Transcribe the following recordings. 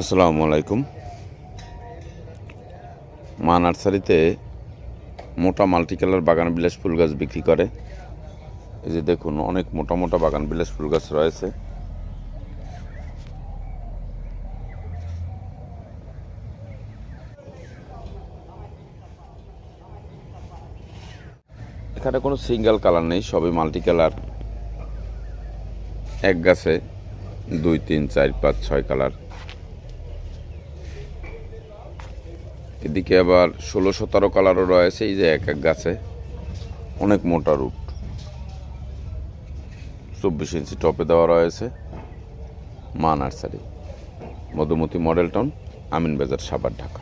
আসসালামু আলাইকুম। মা নার্সারিতে মোটা মাল্টি কালার বাগান বিলাস ফুল গাছ বিক্রি করে। এই যে দেখুন, অনেক মোটা মোটা বাগান বিলাস ফুল গাছ রয়েছে। এখানে কোনো সিঙ্গেল কালার নেই, সবই মাল্টি কালার এক গাছে দুই, তিন, চার, পাঁচ, ছয় কালার। এদিকে আবার ষোলো সতেরো কালারও রয়েছে, এই যে এক এক গাছে। অনেক মোটা রুট চব্বিশ ইঞ্চি টপে দেওয়া রয়েছে Maa nursery. Madhumati model town, Amin Bazar Savar Dhaka.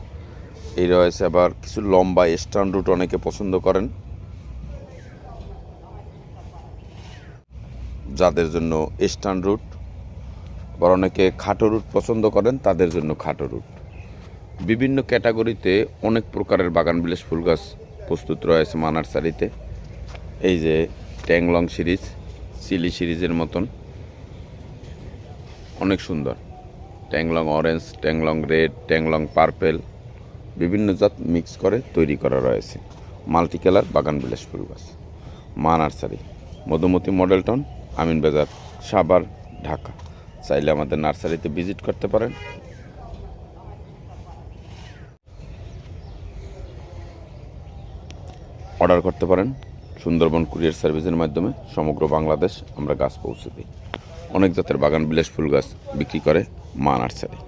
এই রয়েছে আবার কিছু লম্বা স্টার্ন রুট অনেকে পছন্দ করেন। যাদের জন্য স্টার্ন রুট, আবার অনেকে খাটো রুট পছন্দ করেন, তাদের জন্য খাটো রুট। বিভিন্ন ক্যাটাগরিতে অনেক প্রকারের বাগান বিলাস ফুল গাছ প্রস্তুত রয়েছে মা নার্সারিতে এই যে ট্যাংলং সিরিজ চিলি সিরিজের মতন। অনেক সুন্দর। ট্যাংলং অরেঞ্জ, ট্যাংলং রেড, ট্যাংলং পার্পেল, বিভিন্ন জাত মিক্স করে তৈরি করা রয়েছে মাল্টি কালার বাগান বিলাস ফুল গাছ। Maa nursery Madhumati model town Amin Bazar Savar, Dhaka. চাইলে আমাদের নার্সারিতে ভিজিট করতে পারেন। অর্ডার করতে পারেন। সুন্দরবন কুরিয়ার সার্ভিসের মাধ্যমে সমগ্র বাংলাদেশ আমরা গাছ পৌঁছে দিই। অনেক জাতের বাগান বিলাস ফুল গাছ বিক্রি করে মা নার্সারি।